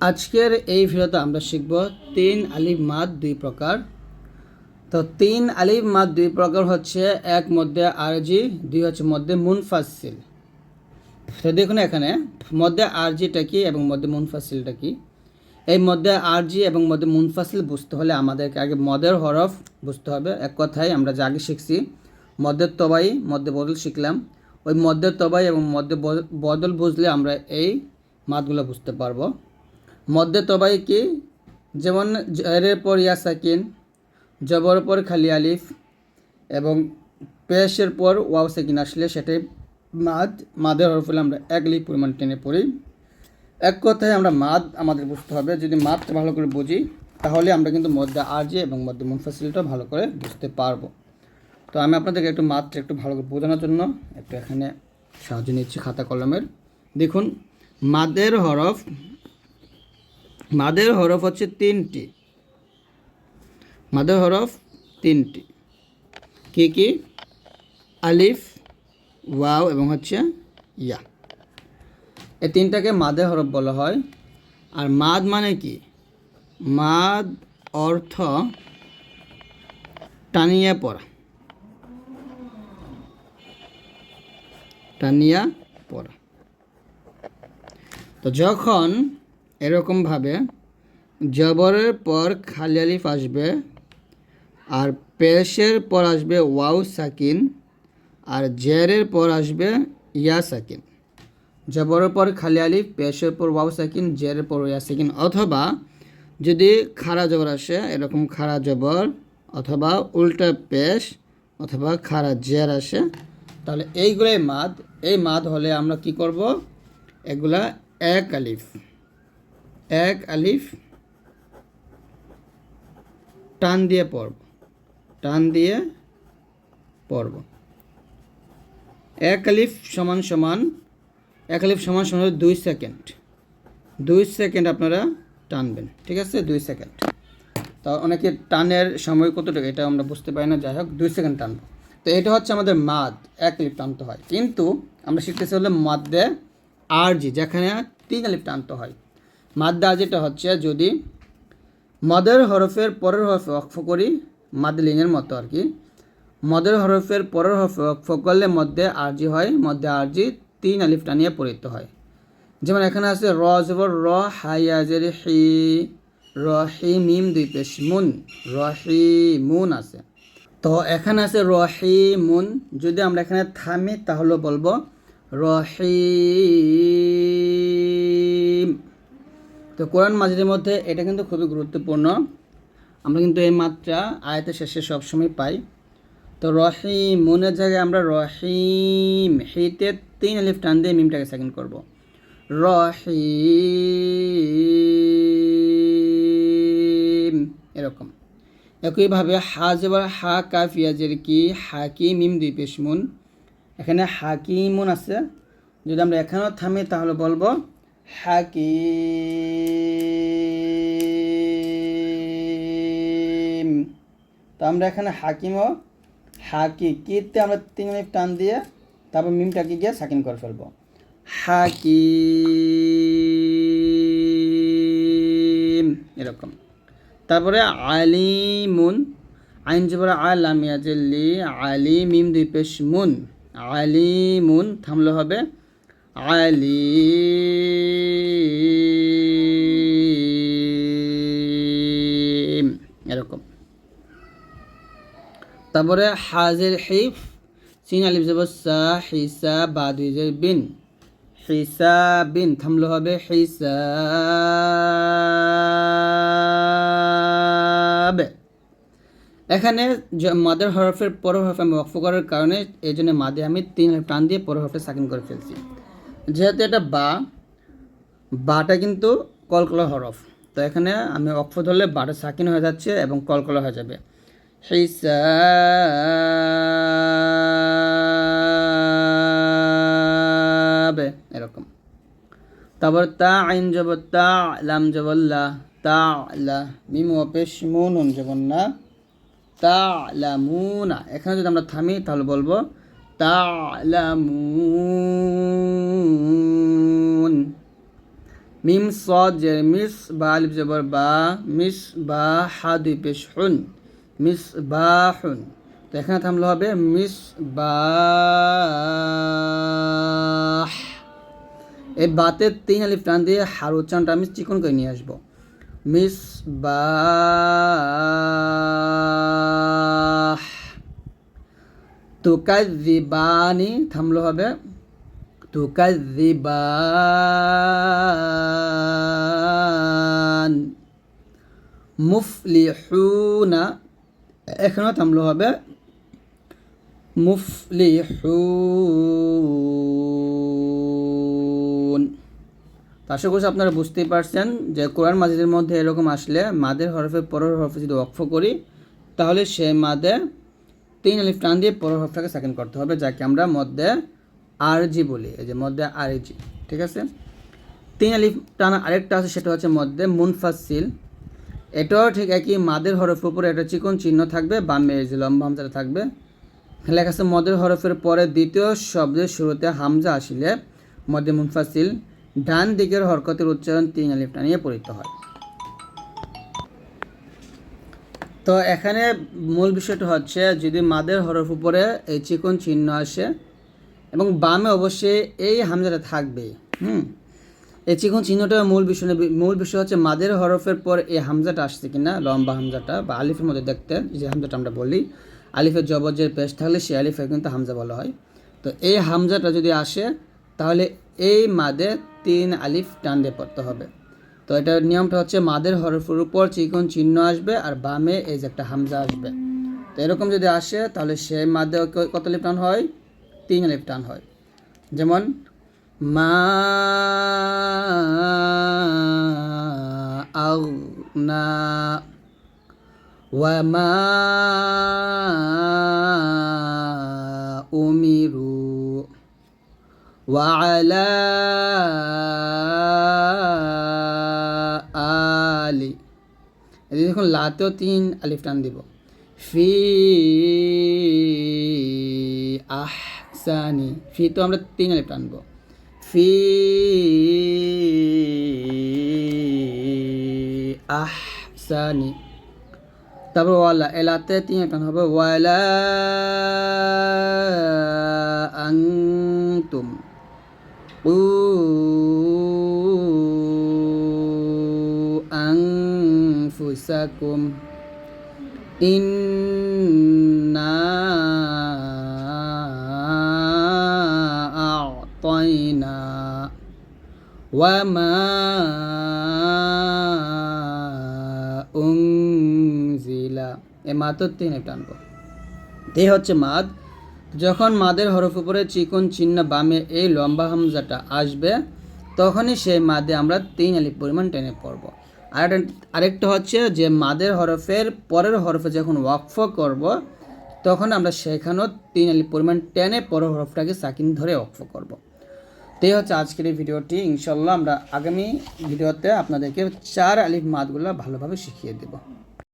আজকের এই ভিডিওতে আমরা শিখব তিন আলিফ মাদ দুই প্রকার। তো তিন আলিফ মাদ দুই প্রকার হচ্ছে এক মধ্যে আরজি, দুই হচ্ছে মধ্যে মুনফাসিল তো দেখুন এখানে, মধ্যে আরজিটা কি এবং মধ্যে মুনফাসিলটা কি? এই মধ্যে আরজি এবং মধ্যে মুনফাসিল বুঝতে হলে আমাদেরকে আগে মদের হরফ বুঝতে হবে। এক কথায় আমরা যা আগে শিখছি মধ্যের তবাই, মধ্যে বদল শিখলাম। ওই মধ্যের তবাই এবং মধ্যে বদ- বদল বুঝলে আমরা এই মাদগুলো বুঝতে পারব। মধ্যে তবাই কি? যেমন জেরের পর ইয়া জবর পর খালি আলিফ এবং পেশের পর ওয়াও সাকিন আসলে সেটাই মাদ, মাদের হরফ হলে আমরা এক লিপ পরিমাণ টেনে পড়ি। এক কথায় আমরা মাদ আমাদের বুঝতে হবে। যদি মাদটা ভালো করে বুঝি, তাহলে আমরা কিন্তু মধ্যে আরজি এবং মধ্যে মুনফাসিলটা ভালো করে বুঝতে পারব। তো আমি আপনাদেরকে একটু মাত্রা একটু ভালো করে বোঝানোর জন্য একটু এখানে সাহায্য নিচ্ছি খাতা কলমের। দেখুন, মাদের হরফ মাদের হরফ হচ্ছে তিনটি। মাদের হরফ তিনটি। কি কি? আলিফ, ওয়াও এবং হচ্ছে ইয়া। এই তিনটাকে মাদের হরফ বলা হয়। আর মাদ মানে কি? মাদ অর্থ টানিয়ে পড়া। টানিয়া পড়া। তো যখন এরকমভাবে জবরের পর খালি আলিফ আসবে আর পেশের পর আসবে ওয়াউ সাকিন আর জেরের পর আসবে ইয়া সাকিন। জবরের পর খালি আলিফ পেশের পর ওয়াও সাকিন, জেরের পর ইয়া সাকিন। অথবা যদি খাড়া জবর আসে, এরকম খাড়া জবর অথবা উল্টা পেশ অথবা খাড়া জের আসে, তাহলে এইগুলোই মাদ। এই মাদ হলে আমরা কি করব? এগুলা এক আলিফ এক আলিফ, টান দিয়ে পড়ব। টান দিয়ে পড়ব। এক আলিফ সমান সমান, এক আলিফ সমান সমান দুই সেকেন্ড। দুই সেকেন্ড আপনারা টানবেন, ঠিক আছে? দুই সেকেন্ড। তা অনেকে টানের সময় কতটুকু এটা আমরা বুঝতে পারি না, যাই হোক, দুই সেকেন্ড টানবো। তো এটা হচ্ছে আমাদের মাদ, এক লিপ টানতে হয়। কিন্তু আমরা শিখতেছি হলো মাদ্দে আরজি, যেখানে তিন লিপ টানতে হয়। মাদ্দে আরজিটা হচ্ছে যদি মদের হরফের পরের হরফে অক্ষ করি, মাদলিনের মতো আর কি, মদের হরফের পরের হরফে অক্ষ করলে মধ্যে আরজি হয়, মধ্যে আরজি তিন আলিফ টানিয়ে পড়িত হয়। যেমন এখানে আছে র জবর র হাইয়াজের হি মিম দুই পেশ মুন রহি মুন আছে। তো এখানে আছে রহি মুন, যদি আমরা এখানে থামি তাহলে বলব রহিম তো কোরআন মাজিদের মধ্যে এটা কিন্তু খুবই গুরুত্বপূর্ণ। আমরা কিন্তু এই মাত্রা আয়তের শেষে সবসময় পাই। তো রহিম, মনের জায়গায় আমরা রহিম, হিতে তিন আলিফ টান দিয়ে মিমটাকে সেকেন্ড করব। রহিম, এরকম। একইভাবে হা যেবার হা কাফিয়াজের কি? হাকি মিম দুই পেশমুন এখানে হাকিমুন আছে। যদি আমরা এখানেও থামি তাহলে বলব হাকিম। তো আমরা এখানে হাকিমও হাকি কিতে আমরা তিন মিনিট টান দিয়ে তারপর মিমটাকে গিয়ে সাকিন করে ফেলব। হাকিম। এরকম। তারপরে আলিমুন। আইন জবর আলাম ইয়াজল্লি আলি মিম দুই পেশ মুন। আলিমুন থামলে হবে আলিম। এরকম। তারপরে হাজের হিফ সিন আলিফ যাব হিসা, বা দুই জের বিন। থামলে হবে হিসাব এখানে মাদের হরফের পর হরফ আমি ওয়াকফ করার কারণে এই জন্য মাদে আমি তিন টান দিয়ে পর হরফে সাকিন করে ফেলছি। যেহেতু এটা বা, বাটা কিন্তু কলকলা হরফ। তো এখানে আমি অক্ষ ধরলে বাটা সাকিন হয়ে যাচ্ছে এবং কলকলা হয়ে যাবে। এরকম। তারপর তা আইন যাব, তা লাম জবল্লা তা লা, মিম অপেশ মুন জবন না। তা লামুনা এখানে যদি আমরা থামি তাহলে বলব তা লামুন মিম সদ যে মিস বা আলিফ জবর বা মিস বা হা দুই পেশ হুন মিস বা হুন তো এখানে থামলে হবে মিস বা এই বাতে তিন আলিফ টান দিয়ে হার উচ্চারণটা আমি চিকন করে নিয়ে আসব মিস বা তুকাজিবানি থামলো হবে। তুকাজিবান মুফলিহুনা এখানেও থামলো হবে। মুফলিহুন। আশা করছি আপনারা বুঝতেই পারছেন যে কোরআন মাজিদের মধ্যে এরকম আসলে মাদের হরফের পরের হরফে যদি অক্ষ করি, তাহলে সে মাদে তিন আলিফ টান দিয়ে পরের হরফটাকে সেকেন্ড করতে হবে, যাকে আমরা মধ্যে আরজি বলি। এই যে মধ্যে আরজি ঠিক আছে? তিন আলিফ টান আরেকটা আছে, সেটা হচ্ছে মধ্যে মুনফাসিল এটাও ঠিক একই, মাদের হরফের উপরে একটা চিকন চিহ্ন থাকবে বামে যে লম্বা হামজাটা থাকবে। লেখা আছে, মদের হরফের পরে দ্বিতীয় শব্দের শুরুতে হামজা আসিলে মধ্যে মুনফাসিল ডান দিকের হরকতের উচ্চারণ তিন আলিফ টানিয়ে পড়িত হয়। তো এখানে মূল বিষয়টা হচ্ছে যদি মাদের হরফ উপরে এই চিকন চিহ্ন আসে এবং বামে অবশ্যই এই হামজাটা থাকবে, হুম এই চিকন চিহ্নটা মূল বিষয়। মূল বিষয় হচ্ছে মাদের হরফের পর এই হামজাটা আসছে কিনা, লম্বা হামজাটা বা আলিফের মধ্যে দেখতে যে হামজাটা আমরা বলি, আলিফের জবজের পেশ থাকলে সেই আলিফে কিন্তু হামজা বলা হয় তো এই হামজাটা যদি আসে, তাহলে এই মাদে তিন আলিফ টান দিয়ে পড়তে হবে তো এটার নিয়মটা হচ্ছে মাদের হরফের উপর চিকন চিহ্ন আসবে আর বামে এই যে একটা হামজা আসবে তো এরকম যদি আসে তাহলে সেই মাদে ক- কত লিপ টান হয় তিন লিপ টান হয় যেমন মা আউনা ওয়ামা উমিরু وعلى এই দেখুন, লাতেও তিন আলিফ টান দিব। ফি আহসানি, ফি তো আমরা তিন আলিফ টানব। ফি আহসানি, তারপর ওয়ালা এলাতে তিন টান হবে। ওয়ালা আংতুম উ أنفسكم إنا أعطينا وما أنزل এ মাত্র তিন টানবো এই হচ্ছে মাদ যখন মাদের হরফ উপরে চিকন চিহ্ন বামে এই লম্বা হামজাটা আসবে তখনই সেই মাদে আমরা তিন আলিফ পরিমাণ টেনে পড়ব আর আরেকটা হচ্ছে যে মাদের হরফের পরের হরফে যখন ওয়াকফ করব, তখন আমরা সেখানেও তিন আলি পরিমাণ টেনে পরের হরফটাকে সাকিন ধরে ওয়াকফ করব। তো এই হচ্ছে আজকের এই ভিডিওটি। ইনশাল্লাহ আমরা আগামী ভিডিওতে আপনাদেরকে চার আলিফ মাদগুলো ভালোভাবে শিখিয়ে দেবো।